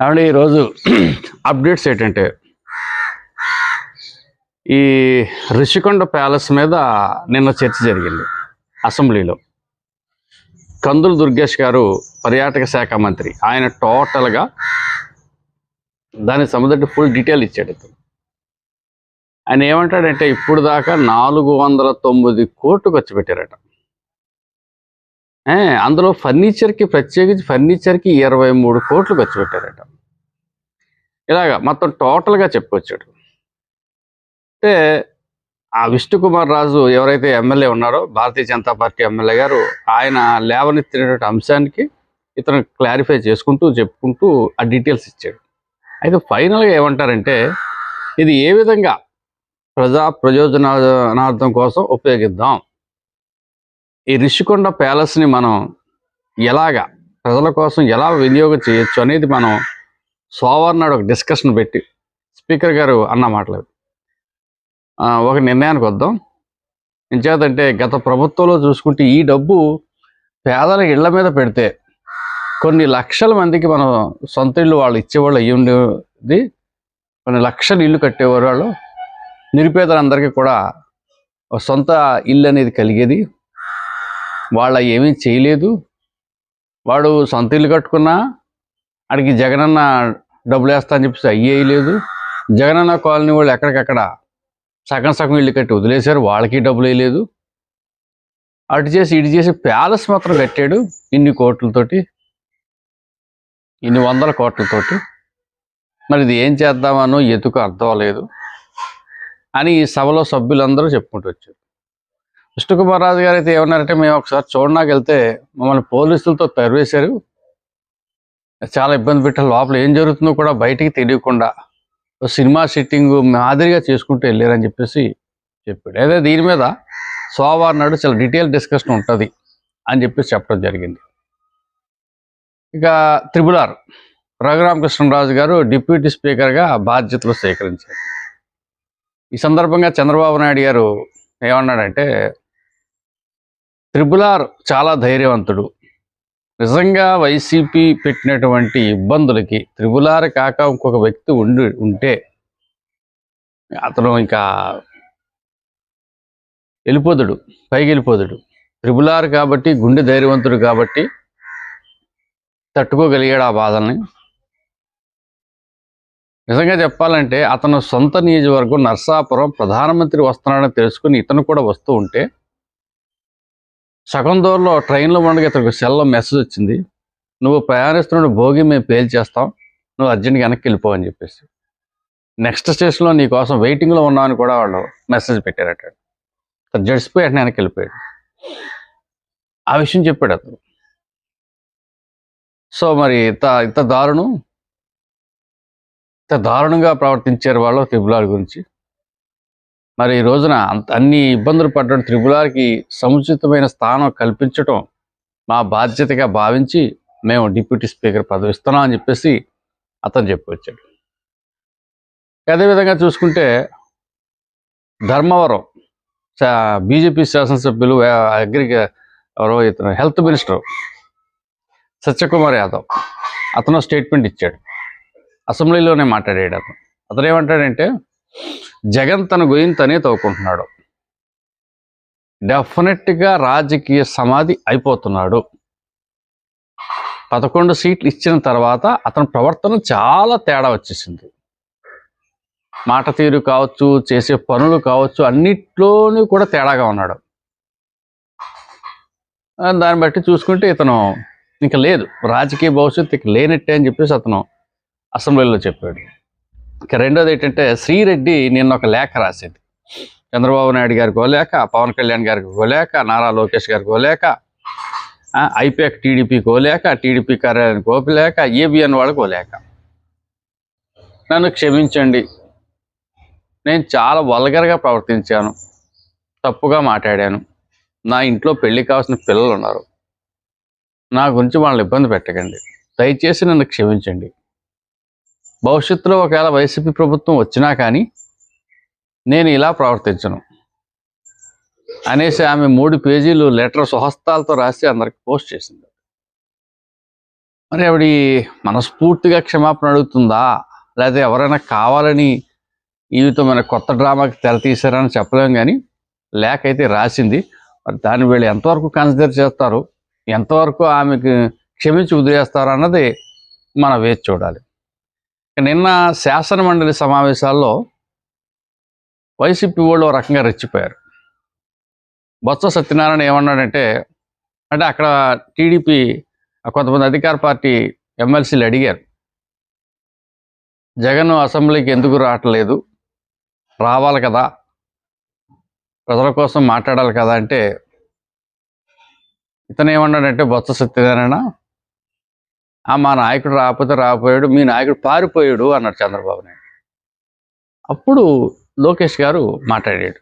కాబట్టి ఈరోజు అప్డేట్స్ ఏంటంటే ఈ రిషికొండ ప్యాలెస్ మీద నిన్న చర్చ జరిగింది అసెంబ్లీలో. కందులు దుర్గేష్ గారు పర్యాటక శాఖ మంత్రి. ఆయన టోటల్గా దానికి సంబంధించి ఫుల్ డీటెయిల్ ఇచ్చాడు. ఇతను ఆయన ఏమంటాడంటే ఇప్పుడు దాకా నాలుగు వందల తొమ్మిది కోట్లు ఖర్చు పెట్టారట. అందులో ఫర్నిచర్కి ప్రత్యేకించి ఫర్నిచర్కి ఇరవై మూడు కోట్లు ఖర్చు పెట్టారట. ఇలాగా మొత్తం టోటల్గా చెప్పుకొచ్చాడు. అంటే ఆ విష్ణుకుమార్ రాజు ఎవరైతే ఎమ్మెల్యే ఉన్నారో భారతీయ జనతా పార్టీ ఎమ్మెల్యే గారు ఆయన లేవనెత్తినటువంటి అంశానికి ఇతను క్లారిఫై చేసుకుంటూ చెప్పుకుంటూ ఆ డీటెయిల్స్ ఇచ్చాడు. అయితే ఫైనల్గా ఏమంటారంటే ఇది ఏ విధంగా ప్రజా ప్రయోజనార్థం కోసం ఉపయోగిద్దాం? ఈ రిషికొండ ప్యాలెస్ని మనం ఎలాగా ప్రజల కోసం ఎలా వినియోగం చేయొచ్చు అనేది మనం సోమవారం నాడు ఒక డిస్కషన్ పెట్టి స్పీకర్ గారు అన్న మాట్లాడు ఒక నిర్ణయానికి వద్దాం. ఇంచేతంటే గత ప్రభుత్వంలో చూసుకుంటే ఈ డబ్బు పేదల ఇళ్ళ మీద పెడితే కొన్ని లక్షల మందికి మనం సొంత ఇల్లు వాళ్ళు ఇచ్చేవాళ్ళు అయ్యి ఉండేది. కొన్ని లక్షలు ఇల్లు కట్టేవారు వాళ్ళు. నిరుపేదలందరికీ కూడా సొంత ఇల్లు అనేది కలిగేది. వాళ్ళ ఏమీ చేయలేదు. వాడు సొంత ఇల్లు కట్టుకున్నా అడిగి జగనన్న డబ్బులు వేస్తా అని చెప్పేసి అయ్యేయలేదు జగనన్న కాలనీ వాళ్ళు ఎక్కడికక్కడ సగం సగం ఇల్లు కట్టి వదిలేశారు. వాళ్ళకి డబ్బులు వేయలేదు. అటు చేసి ఇటు చేసి ప్యాలెస్ మాత్రం కట్టాడు ఇన్ని కోట్లతోటి. ఇన్ని వందల కోట్లతోటి. మరి ఇది ఏం చేద్దామనో ఎతుకు అర్థం లేదు అని ఈ సభలో సభ్యులందరూ చెప్పుకుంటూ వచ్చారు. విష్ణుకుమార్ రాజు గారు అయితే ఏమన్నారంటే మేము ఒకసారి చూడడానికి వెళ్తే మమ్మల్ని పోలీసులతో పెరివేశారు చాలా ఇబ్బంది పెట్టారు. లోపల ఏం జరుగుతుందో కూడా బయటికి తెలియకుండా సినిమా సిట్టింగ్ మాదిరిగా చేసుకుంటూ వెళ్ళారని చెప్పేసి చెప్పాడు. అదే దీని మీద సోమవారం నాడు చాలా డీటెయిల్ డిస్కషన్ ఉంటుంది అని చెప్పేసి చెప్పడం జరిగింది. ఇక త్రిపులార్ రఘురామకృష్ణరాజు గారు డిప్యూటీ స్పీకర్గా బాధ్యతలు స్వీకరించారు. ఈ సందర్భంగా చంద్రబాబు నాయుడు గారు ఏమన్నాడంటే త్రిపులార్ చాలా ధైర్యవంతుడు. నిజంగా వైసీపీ పెట్టినటువంటి ఇబ్బందులకి త్రిపులార్ కాక ఇంకొక వ్యక్తి ఉండి ఉంటే అతను ఇంకా వెళ్ళిపోదుడు పైకి వెళ్ళిపోదుడు త్రిపులార్ కాబట్టి గుండె ధైర్యవంతుడు కాబట్టి తట్టుకోగలిగాడు ఆ బాధల్ని. నిజంగా చెప్పాలంటే అతను సొంత నియోజకవర్గం నర్సాపురం ప్రధానమంత్రి వస్తున్నాడని తెలుసుకుని ఇతను కూడా వస్తూ ఉంటే సగం దూరంలో ట్రైన్లో ఉండగా ఇతనికి సెల్లో మెసేజ్ వచ్చింది. నువ్వు ప్రయాణిస్తున్న భోగి మేము పేల్చేస్తాం నువ్వు అర్జెంట్గా వెనక్కి వెళ్ళిపో అని చెప్పేసి. నెక్స్ట్ స్టేషన్లో నీ కోసం వెయిటింగ్లో ఉన్నామని కూడా వాళ్ళు మెసేజ్ పెట్టారట. అతను జడిసిపోయి అట్లా వెనక్కి వెళ్ళిపోయాడు. ఆ విషయం చెప్పాడు అతను. సో మరి ఇంత ఇంత దారుణం? ఇంత దారుణంగా ప్రవర్తించారు వాళ్ళు త్రిపులార్ గురించి? మరి ఈ రోజున అంత అన్ని ఇబ్బందులు పడ్డ త్రిపులార్కి సముచితమైన స్థానం కల్పించటం మా బాధ్యతగా భావించి మేము డిప్యూటీ స్పీకర్ పదవి ఇస్తున్నాం అని చెప్పేసి అతను చెప్పుకొచ్చాడు అదేవిధంగా చూసుకుంటే ధర్మవరం బీజేపీ శాసనసభ్యులు అగ్రిక ఎవరో ఇతను హెల్త్ మినిస్టర్ సత్యకుమార్ యాదవ్ అతను స్టేట్మెంట్ ఇచ్చాడు. అసెంబ్లీలోనే మాట్లాడాడు అతను. అతను ఏమంటాడంటే జగన్ తన గురించి తనే తవ్వుకుంటున్నాడు. డెఫినెట్గా రాజకీయ సమాధి అయిపోతున్నాడు. పదకొండు సీట్లు ఇచ్చిన తర్వాత అతని ప్రవర్తన చాలా తేడా వచ్చేసింది. మాట తీరు కావచ్చు చేసే పనులు కావచ్చు అన్నిట్లోనూ కూడా తేడాగా ఉన్నాడు. దాన్ని బట్టి చూసుకుంటే ఇతను ఇంకా లేదు. రాజకీయ భవిష్యత్తు ఇక లేనట్టే అని చెప్పేసి అతను అసెంబ్లీలో చెప్పాడు. ఇక రెండోది ఏంటంటే శ్రీరెడ్డి నిన్న ఒక లేఖ రాసింది. చంద్రబాబు నాయుడు గారికి ఓ పవన్ కళ్యాణ్ గారికి కోలేక నారా లోకేష్ గారికి కోలేక ఐపీఎక్ ఐపాక్ టీడీపీకి టీడీపీ కార్యాలయానికి ఓ ఏబిఎన్ వాళ్ళకి కోలేక. నన్ను క్షమించండి. నేను చాలా వల్గర్గా ప్రవర్తించాను. తప్పుగా మాట్లాడాను. నా ఇంట్లో పెళ్ళి కావాల్సిన పిల్లలు ఉన్నారు నా గురించి వాళ్ళని ఇబ్బంది పెట్టకండి. దయచేసి నన్ను క్షమించండి. భవిష్యత్తులో ఒకవేళ వైసీపీ ప్రభుత్వం వచ్చినా కానీ నేను ఇలా ప్రవర్తించను. అనేసి ఆమె మూడు పేజీలు లెటర్ స్వహస్తాలతో రాసి అందరికి పోస్ట్ చేసింది. మరి ఆవిడ మనస్ఫూర్తిగా క్షమాపణ అడుగుతుందా? లేకపోతే ఎవరైనా కావాలని ఈవితో మన కొత్త డ్రామాకి తెర తీశారని చెప్పలేం కానీ లేఖ అయితే రాసింది. మరి దాన్ని వీళ్ళు ఎంతవరకు కన్సిడర్ చేస్తారు? ఎంతవరకు ఆమెకు క్షమించి వదిలేస్తారు అన్నది మనం వేచి చూడాలి. నిన్న శాసన మండలి సమావేశాల్లో వైసీపీ వాళ్ళు రకంగా రెచ్చిపోయారు. బొత్స సత్యనారాయణ ఏమన్నాడంటే అంటే అక్కడ టీడీపీ కొంతమంది అధికార పార్టీ ఎమ్మెల్సీలు అడిగారు జగన్ అసెంబ్లీకి ఎందుకు రావట్లేదు? రావాలి కదా? ప్రజల కోసం మాట్లాడాలి కదా? అంటే ఇతను ఏమన్నాడంటే బొత్స సత్యనారాయణ మా నాయకుడు రాకపోతే రాకపోయాడు మీ నాయకుడు పారిపోయాడు అన్నాడు చంద్రబాబు నాయుడు. అప్పుడు లోకేష్ గారు మాట్లాడాడు.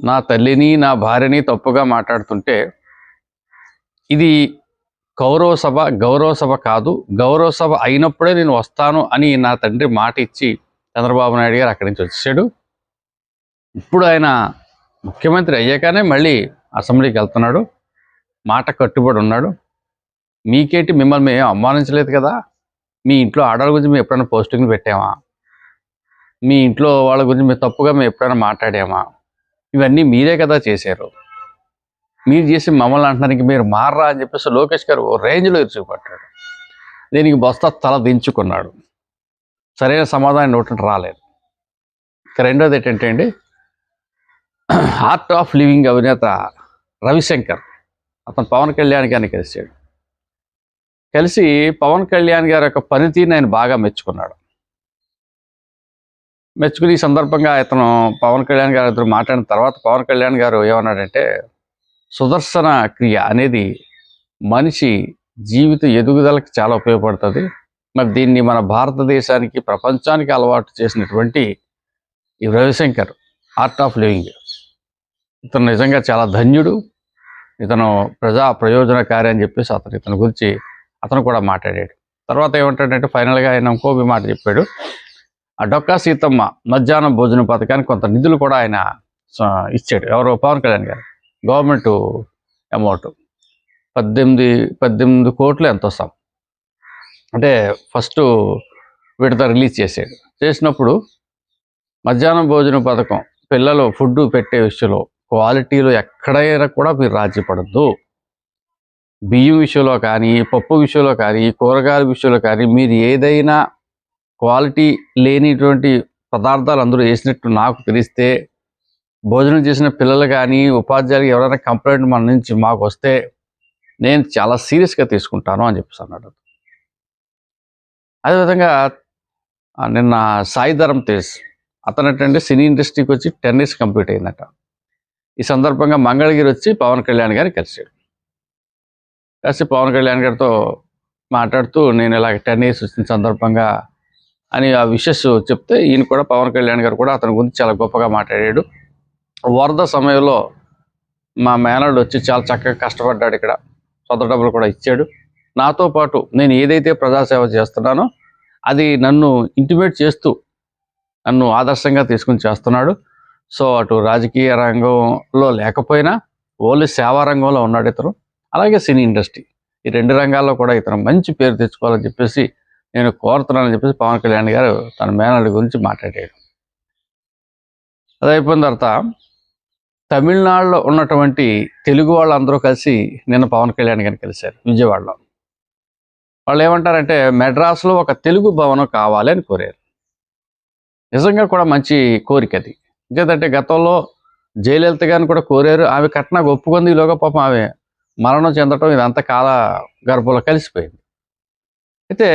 నా తల్లిని నా భార్యని తప్పుగా మాట్లాడుతుంటే ఇది గౌరవ సభ గౌరవ సభ కాదు గౌరవ సభ అయినప్పుడే నేను వస్తాను అని నా తండ్రి మాట ఇచ్చి చంద్రబాబు నాయుడు గారు అక్కడి నుంచి వచ్చాడు ఇప్పుడు ఆయన ముఖ్యమంత్రి అయ్యాకనే మళ్ళీ అసెంబ్లీకి వెళ్తున్నాడు మాట కట్టుబడి ఉన్నాడు. మీకేంటి మిమ్మల్ని మేము అవమానించలేదు కదా? మీ ఇంట్లో ఆడవాళ్ళ గురించి మేము ఎప్పుడైనా పోస్టింగ్ పెట్టామా? మీ ఇంట్లో వాళ్ళ గురించి మేము తప్పుగా మేము ఎప్పుడైనా మాట్లాడామా? ఇవన్నీ మీరే కదా చేశారు. మీరు చేసి మమ్మల్ని అంటున్నానికి మీరు మారరా అని చెప్పేసి లోకేష్ గారు ఓ రేంజ్లో ఇరుచుకుపట్టాడు దీనికి బస్తా తల దించుకున్నాడు. సరైన సమాధానం నోటి రాలేదు. ఇక రెండోది ఏంటంటే అండి ఆర్ట్ ఆఫ్ లివింగ్ అభినేత రవిశంకర్ అతను పవన్ కళ్యాణ్ గారిని కలిశాడు. కలిసి పవన్ కళ్యాణ్ గారి యొక్క పనితీరుని ఆయన బాగా మెచ్చుకున్నాడు. మెచ్చుకుని ఈ సందర్భంగా ఇతను పవన్ కళ్యాణ్ గారు ఇద్దరు మాట్లాడిన తర్వాత పవన్ కళ్యాణ్ గారు ఏమన్నాడంటే సుదర్శన క్రియ అనేది మనిషి జీవిత ఎదుగుదలకు చాలా ఉపయోగపడుతుంది. మరి దీన్ని మన భారతదేశానికి ప్రపంచానికి అలవాటు చేసినటువంటి ఈ రవిశంకర్ ఆర్ట్ ఆఫ్ లివింగ్ ఇతను నిజంగా చాలా ధన్యుడు. ఇతను ప్రజా ప్రయోజనకారి అని చెప్పేసి అతను ఇతని గురించి అతను కూడా మాట్లాడాడు. తర్వాత ఏమంటాడంటే ఫైనల్గా ఆయన ఇంకో మాట చెప్పాడు. ఆ డొక్కా సీతమ్మ మధ్యాహ్నం భోజన పథకానికి కొంత నిధులు కూడా ఆయన స- ఇచ్చాడు. ఎవరు? పవన్ కళ్యాణ్ గారు. Government amount. పద్దెనిమిది పద్దెనిమిది కోట్లు ఎంత వస్తాం అంటే ఫస్ట్ విడత రిలీజ్ చేసాడు చేసినప్పుడు మధ్యాహ్నం భోజన పథకం పిల్లలు ఫుడ్ పెట్టే విషయంలో క్వాలిటీలో ఎక్కడైనా కూడా మీరు రాజీ పడద్దు బియ్యం విషయంలో కానీ పప్పు విషయంలో కానీ కూరగాయల విషయంలో కానీ మీరు ఏదైనా క్వాలిటీ లేనిటువంటి పదార్థాలు అందరూ వేసినట్టు నాకు తెలిస్తే భోజనం చేసిన పిల్లలు కానీ ఉపాధ్యాయులు ఎవరైనా కంప్లైంట్ మన నుంచి మాకు వస్తే నేను చాలా సీరియస్గా తీసుకుంటాను అని చెప్పేసి అన్నాడు. అదేవిధంగా నిన్న సాయి ధరం తేజ్ అతను ఏంటంటే సినీ ఇండస్ట్రీకి వచ్చి టెన్ ఇయర్స్ కంప్లీట్ అయిందట. ఈ సందర్భంగా మంగళగిరి వచ్చి పవన్ కళ్యాణ్ గారిని కలిసాడు కలిసి పవన్ కళ్యాణ్ గారితో మాట్లాడుతూ నేను ఇలా టెన్ ఇయర్స్ వచ్చిన సందర్భంగా అని ఆ విషెస్ చెప్తే ఈయన కూడా పవన్ కళ్యాణ్ గారు కూడా అతని గురించి చాలా గొప్పగా మాట్లాడాడు. వరద సమయంలో మా మేనడు వచ్చి చాలా చక్కగా కష్టపడ్డాడు ఇక్కడ. సొంత డబ్బులు కూడా ఇచ్చాడు. నాతో పాటు నేను ఏదైతే ప్రజాసేవ చేస్తున్నానో అది నన్ను ఇంటిమేట్ చేస్తూ నన్ను ఆదర్శంగా తీసుకుని చేస్తున్నాడు. సో అటు రాజకీయ రంగంలో లేకపోయినా ఓన్లీ సేవా రంగంలో ఉన్నాడు ఇతను. అలాగే సినీ ఇండస్ట్రీ. ఈ రెండు రంగాల్లో కూడా ఇతను మంచి పేరు తెచ్చుకోవాలని చెప్పేసి నేను కోరుతున్నానని చెప్పేసి పవన్ కళ్యాణ్ గారు తన మేనల్డ్ గురించి మాట్లాడాడు అది అయిపోయిన తర్వాత తమిళనాడులో ఉన్నటువంటి తెలుగు వాళ్ళందరూ కలిసి నిన్న పవన్ కళ్యాణ్ గారిని కలిశారు విజయవాడలో. వాళ్ళు ఏమంటారంటే మెడ్రాస్లో ఒక తెలుగు భవనం కావాలి అని కోరారు. నిజంగా కూడా మంచి కోరిక అది. ఎందుకంటే గతంలో జయలలిత గారిని కూడా కోరారు. ఆమె కట్నాకు ఒప్పుకుంది ఈలోగా పాపం ఆమె మరణం చెందటం ఇదంతా కాల గర్భంలో కలిసిపోయింది. అయితే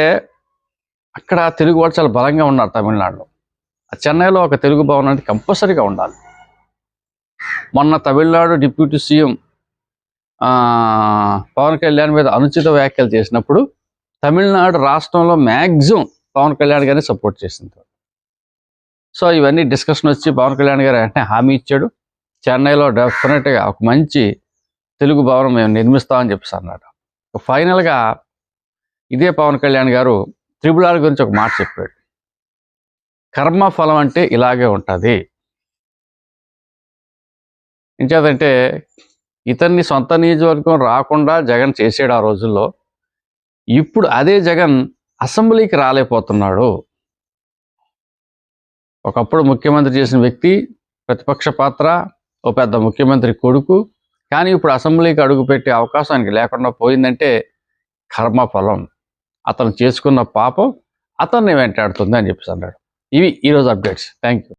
అక్కడ తెలుగు వాళ్ళు చాలా బలంగా ఉన్నారు తమిళనాడులో. చెన్నైలో ఒక తెలుగు భవనానికి అనేది కంపల్సరీగా ఉండాలి. మొన్న తమిళనాడు డిప్యూటీ సీఎం పవన్ కళ్యాణ్ మీద అనుచిత వ్యాఖ్యలు చేసినప్పుడు తమిళనాడు రాష్ట్రంలో మ్యాక్సిమం పవన్ కళ్యాణ్ గారిని సపోర్ట్ చేసింది. సో ఇవన్నీ డిస్కషన్ వచ్చి పవన్ కళ్యాణ్ గారు వెంటనే హామీ ఇచ్చాడు. చెన్నైలో డెఫినెట్గా ఒక మంచి తెలుగు భవనం మేము నిర్మిస్తామని చెప్పేసి అన్నాడు. ఫైనల్గా ఇదే పవన్ కళ్యాణ్ గారు త్రిబుల్ ఆర్ గురించి ఒక మాట చెప్పాడు. కర్మ ఫలం అంటే ఇలాగే ఉంటుంది. ఇంకేదంటే ఇతన్ని సొంత నియోజకవర్గం రాకుండా జగన్ చేసాడు ఆ రోజుల్లో. ఇప్పుడు అదే జగన్ అసెంబ్లీకి రాలేకపోతున్నాడు. ఒకప్పుడు ముఖ్యమంత్రి చేసిన వ్యక్తి ప్రతిపక్ష పాత్ర ఓ పెద్ద ముఖ్యమంత్రి కొడుకు కానీ ఇప్పుడు అసెంబ్లీకి అడుగుపెట్టే అవకాశానికి లేకుండా పోయిందంటే కర్మఫలం. అతను చేసుకున్న పాపం అతన్ని వెంటాడుతుంది అని చెప్పేసి అన్నాడు. ఇవి ఈరోజు అప్డేట్స్. Thank you